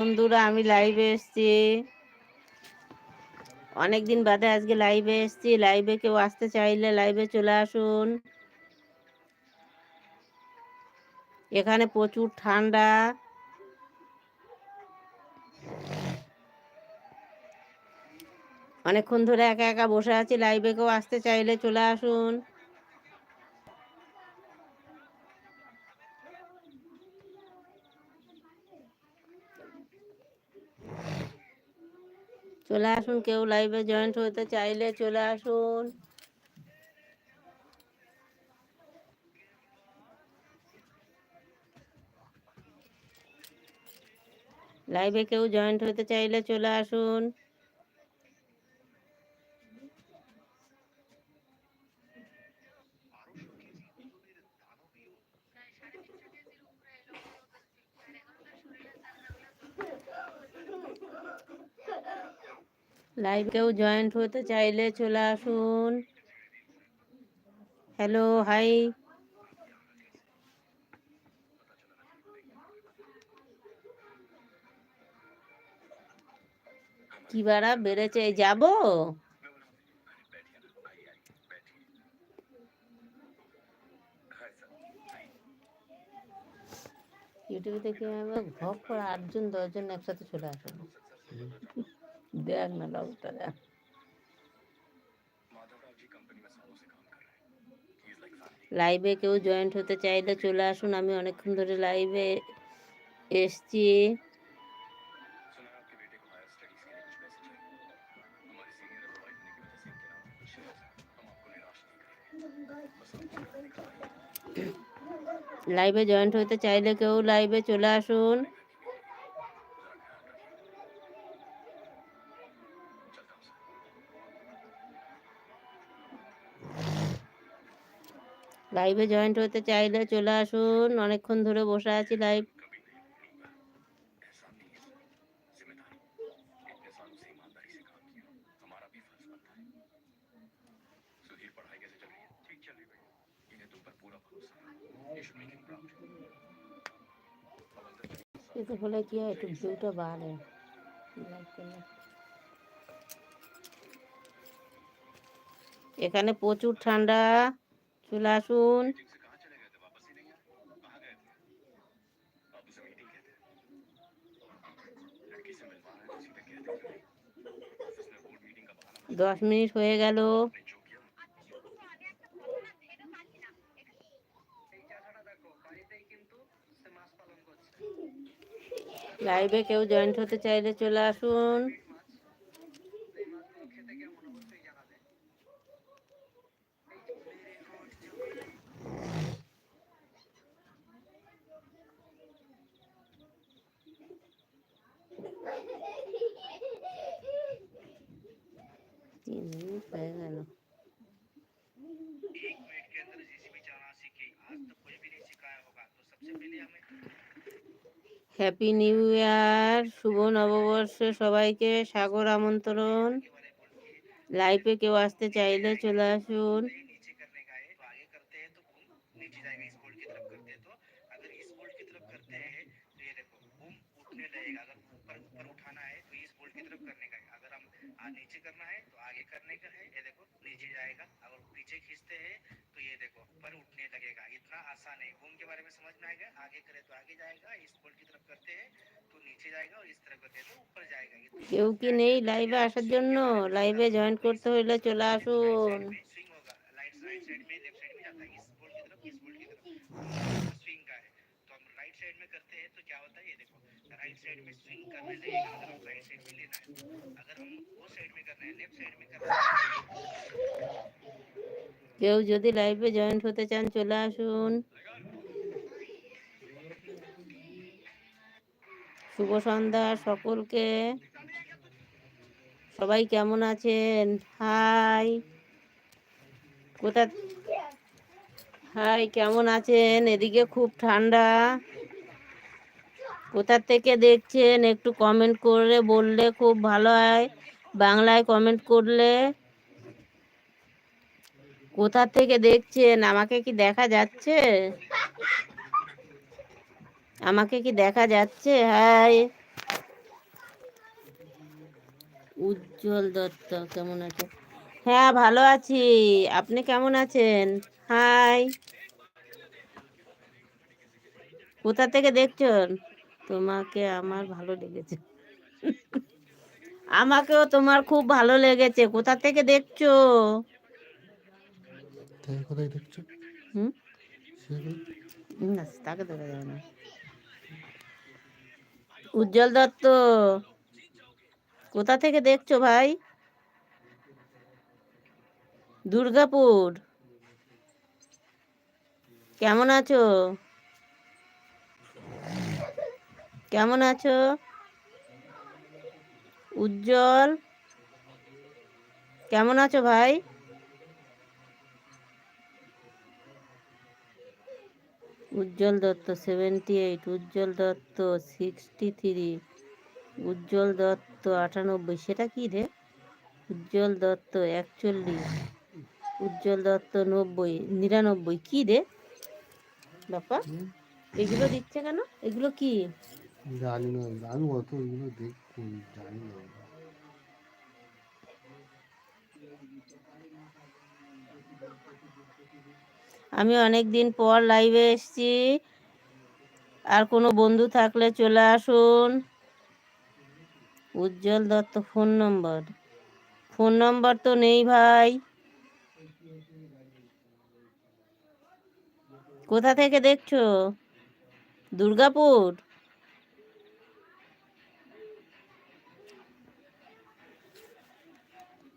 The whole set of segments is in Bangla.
বন্ধুরা, আমি লাইভে এসেছি। অনেকদিন বাদে আজকে লাইভে এসেছি। লাইভে কেউ আসতে চাইলে লাইভে চলে আসুন। এখানে প্রচুর ঠান্ডা। অনেকক্ষণ ধরে একা একা বসে আছি। লাইভে কেউ আসতে চাইলে চলে আসুন। চলে আসুন, কেউ লাইভে জয়েন্ট হতে চাইলে চলে আসুন। লাইভে কেউ জয়েন্ট হতে চাইলে চলে আসুন। লাইভ কেউ জয়েন্ট হতে চাইলে চলে আসুন। হ্যালো হাই কি বাড়া, বেড়েছে, যাব? ইউটিউবে দেখে ভক করে আটজন, দশজন একসাথে চলে আসে দেখ না লাউটা দেখ লাইভে কেউ জয়েন্ট হতে চাইলে চলে আসুন, আমি অনেকক্ষণ ধরে লাইভে এসছি। লাইভে জয়েন্ট হতে চাইলে কেউ লাইভে চলে আসুন। লাইভে জয়েন্ট হতে চাইলে চলে আসুন। অনেকক্ষণ ধরে বসে আছি লাইভ এতে হলে কি হয়, একটু ভিউটা বাড়ে। এখানে প্রচুর ঠান্ডা। চলে আসুন। দশ মিনিট হয়ে গেল। লাইভে কেউ জয়েন্ট হতে চাইলে চলে আসুন। তিন মিনিট হয়ে গেল হ্যাপি নিউ ইয়ার শুভ নববর্ষে সবাইকে সাগর আমন্ত্রণ। লাইফে কেউ আসতে চাইলে চলে আসুন। नीचे करना है तो आगे करने का है ये देखो नीचे जाएगा अगर पीछे खींचते हैं तो ये देखो पर उठने लगेगा इतना आसान है घूम के बारे में समझ में आएगा आगे करे तो आगे जाएगा इस पोल की तरफ करते हैं तो नीचे जाएगा और इस तरफ करते हैं तो ऊपर जाएगा কেউ কি নেই লাইভে আসার জন্য লাইভে জয়েন করতে হইলে চলে আসুন स्विंग होगा राइट राइट साइड में लेफ्ट साइड में जाता है इस पोल की तरफ इस पोल की तरफ स्विंग का है तो हम राइट साइड में करते हैं तो क्या होता है ये देखो राइट साइड में स्विंग करने लगेगा अगर हम राइट साइड में लेना है अगर हम वो साइड में करना है लेफ्ट साइड में करना है কেউ যদি লাইভে জয়েন্ট হতে চান চলে আসুন শুভ সন্ধ্যা সকলকে সবাই কেমন আছেন হাই কোথা হাই কেমন আছেন এদিকে খুব ঠান্ডা কোথা থেকে দেখছেন? একটু কমেন্ট করে বললে খুব ভালো হয়। বাংলায় কমেন্ট করলে। কোথা থেকে দেখছেন? আমাকে কি দেখা যাচ্ছে? আমাকে কি দেখা যাচ্ছে? হাই। উজ্জ্বল দত্ত, কেমন আছে? হ্যাঁ ভালো আছি। আপনি কেমন আছেন? হাই। কোথা থেকে দেখছেন? তোমাকে আমার ভালো লেগেছে। আমাকেও তোমার খুব ভালো লেগেছে। কোথা থেকে দেখছ? কোথায় দেখছ? হুম? না তাকে দেখা যাবে না। উজ্জ্বল দত্ত কোথা থেকে দেখছ ভাই? দুর্গাপুর। কেমন আছো? কেমন আছো? উজ্জ্বল? কেমন আছো ভাই? Ujjwal Dutta seventy eight Ujjwal Dutta sixty three Ujjwal Dutta আটানব্বই, সেটা কি রে? উজ্জ্বল দত্ত একচল্লিশ, উজ্জ্বল দত্ত নব্বই, নিরানব্বই, কি রে? বাপা এগুলো দিচ্ছে কেন? এগুলো কি? জানি না, আমি অত ওইগুলো জানি না। আমি অনেক দিন পর লাইভে এসেছি। আর কোনো বন্ধু থাকলে চলে আসুন। Ujjwal Dutta phone number phone number তো নেই ভাই। কোথা থেকে দেখছ? দুর্গাপুর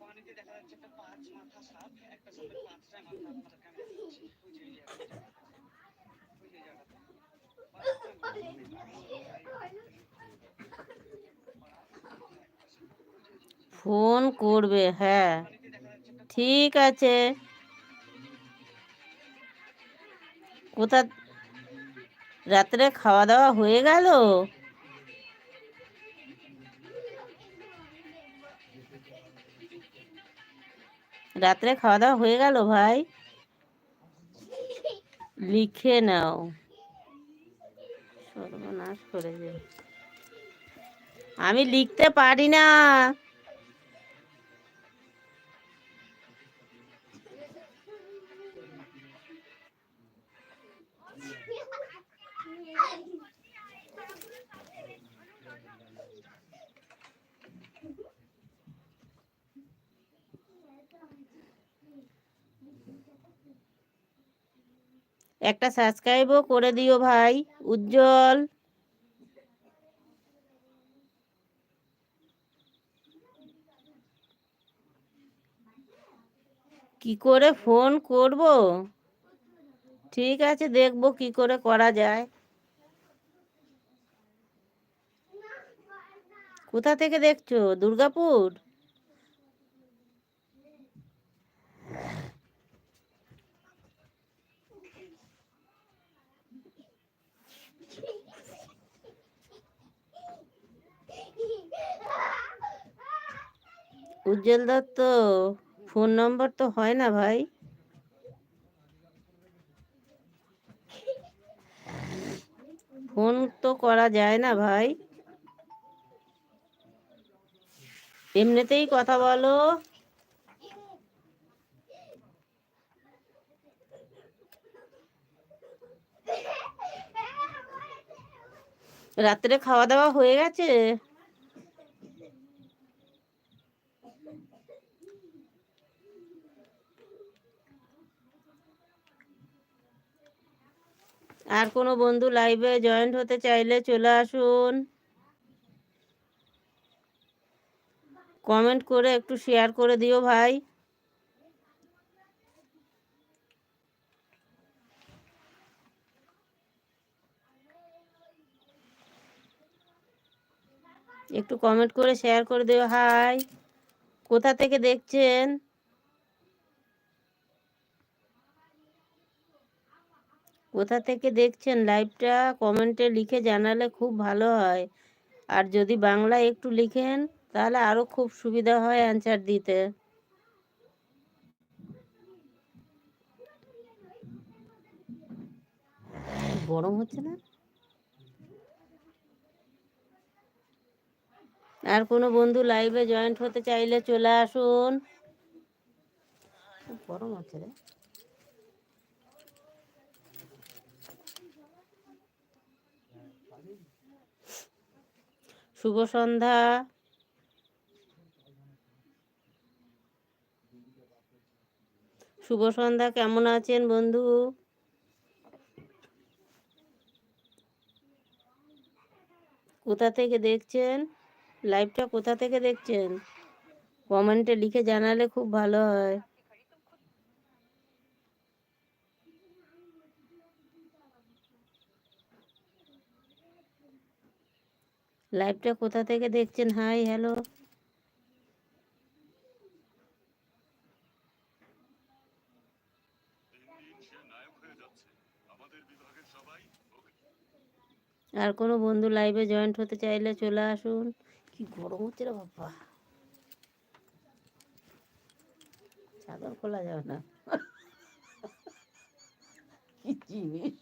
পানিতে দেখা যাচ্ছে একটা পাঁচ মাথা সাপ একটা সাপের পাঁচটা মাথা মাথা কেমন দিচ্ছে ওই যে এই জায়গাটা ওই যে এই জায়গাটা ফোন করবে হ্যাঁ। ঠিক আছে। কোথা, রাত্রে খাওয়া দাওয়া হয়ে গেল? রাত্রে খাওয়া দাওয়া হয়ে গেল ভাই? লিখে নাও। সর্বনাশ করেছে আমি লিখতে পারি না। একটা সাবস্ক্রাইবও করে দিও ভাই, উজ্জ্বল। কি করে ফোন করব? ঠিক আছে, দেখব কি করে করা যায়। কোথা থেকে দেখছ? দুর্গাপুর? উজ্জ্বল দত্ত ফোন নম্বর তো হয় না ভাই। ফোন তো করা যায় না ভাই। এমনিতেই কথা বলো। রাত্রে খাওয়া দাওয়া হয়ে গেছে? আর কোনো বন্ধু লাইভে জয়েন্ট হতে চাইলে চলে আসুন। কমেন্ট করে একটু শেয়ার করে দিও ভাই। একটু কমেন্ট করে শেয়ার করে দিও হাই কোথা থেকে দেখছেন? কোথা থেকে দেখছেন? লাইভটা কমেন্টে লিখে জানালে খুব ভালো হয়। আর যদি বাংলা একটু লিখেন, তাহলে আরও খুব সুবিধা হয় অ্যান্সার দিতে। গরম হচ্ছে না? আর কোনো বন্ধু লাইভে জয়েন্ট হতে চাইলে চলে আসুন। গরম হচ্ছে রে। শুভ সন্ধ্যা। শুভ সন্ধ্যা, কেমন আছেন বন্ধু? কোথা থেকে দেখছেন? লাইভটা কোথা থেকে দেখছেন? কমেন্টে লিখে জানালে খুব ভালো হয়। লাইভটা কোথা থেকে দেখছেন? হাই হ্যালো আর কোনো বন্ধু লাইভে জয়েন্ট হতে চাইলে চলে আসুন। কি গরম হচ্ছে রে বাবা। চাদর খোলা যাবে না। কি জিনিস।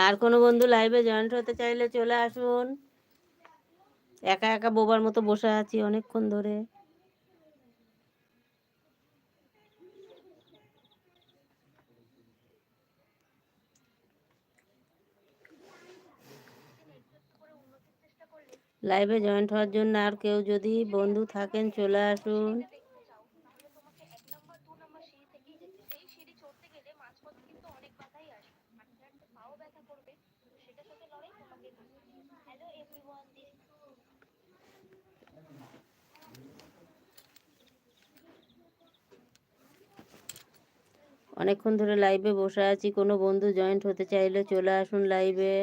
আর কোনো বন্ধু লাইভে জয়েন্ট হতে চাইলে চলে আসুন। একা একা বোবার মতো বসে আছি অনেকক্ষণ ধরে। লাইভে জয়েন্ট হওয়ার জন্য আর কেউ যদি বন্ধু থাকেন চলে আসুন। অনেকক্ষণ ধরে লাইভে বসে আছি। কোনো বন্ধু জয়েন্ট হতে চাইলে চলে আসুন লাইভে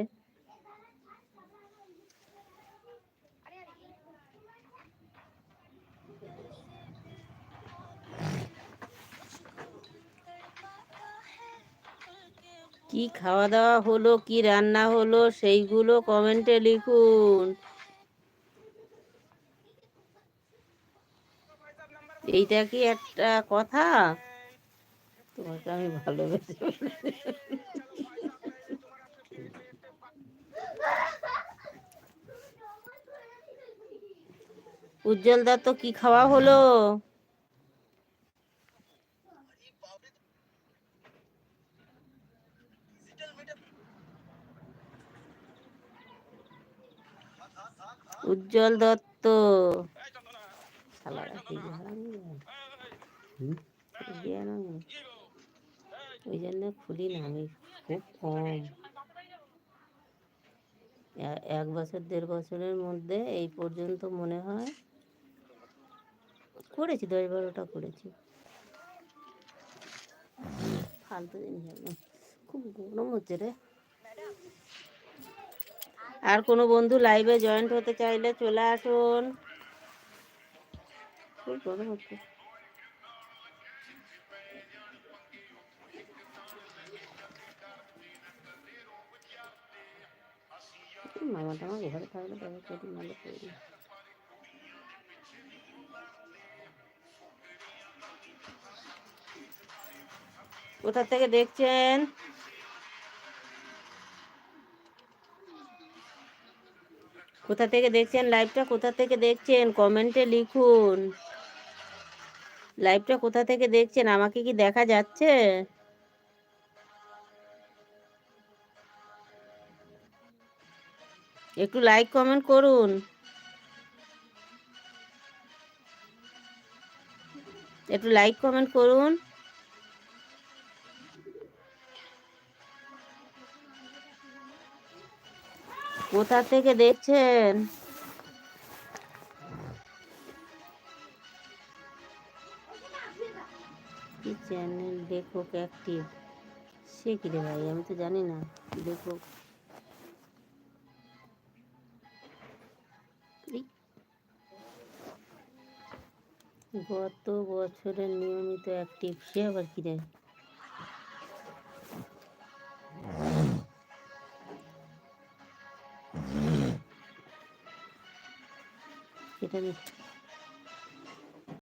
কি খাওয়া দাওয়া হলো, কি রান্না হলো, সেইগুলো কমেন্টে লিখুন। এইটা কি একটা কথা? তোমাকে আমি ভালোবেসে। উজ্জ্বল দত্ত কি খাওয়া হলো উজ্জ্বল দত্ত শালারা কি হারামি হুম? খুলি না আমি। ওই জন্য খুলি না আমি। খুব কম। এক বছর দেড় বছরের মধ্যে এই পর্যন্ত মনে হয় করেছি দশ বারোটা করেছি। ফালতু জিনিস। খুব গরম হচ্ছে রে। আর কোনো বন্ধু লাইভে জয়েন্ট হতে চাইলে চলে আসুন। খুব গরম হচ্ছে। মামা টামা ঘরে থাকলে নাহলে করি কোথা থেকে দেখছেন? কোথা থেকে দেখছেন লাইভটা? কোথা থেকে দেখছেন? কমেন্টে লিখুন। লাইভটা কোথা থেকে দেখছেন? আমাকে কি দেখা যাচ্ছে? একটু লাইক কমেন্ট করুন। একটু লাইক কমেন্ট করুন। কোথা থেকে দেখছেন? কি চ্যানেল দেখো অ্যাক্টিভ সে কি রে ভাই? আমি তো জানি না। দেখো গত বছরের নিয়মিত অ্যাক্টিভ সে আবার কি দেয়? এটা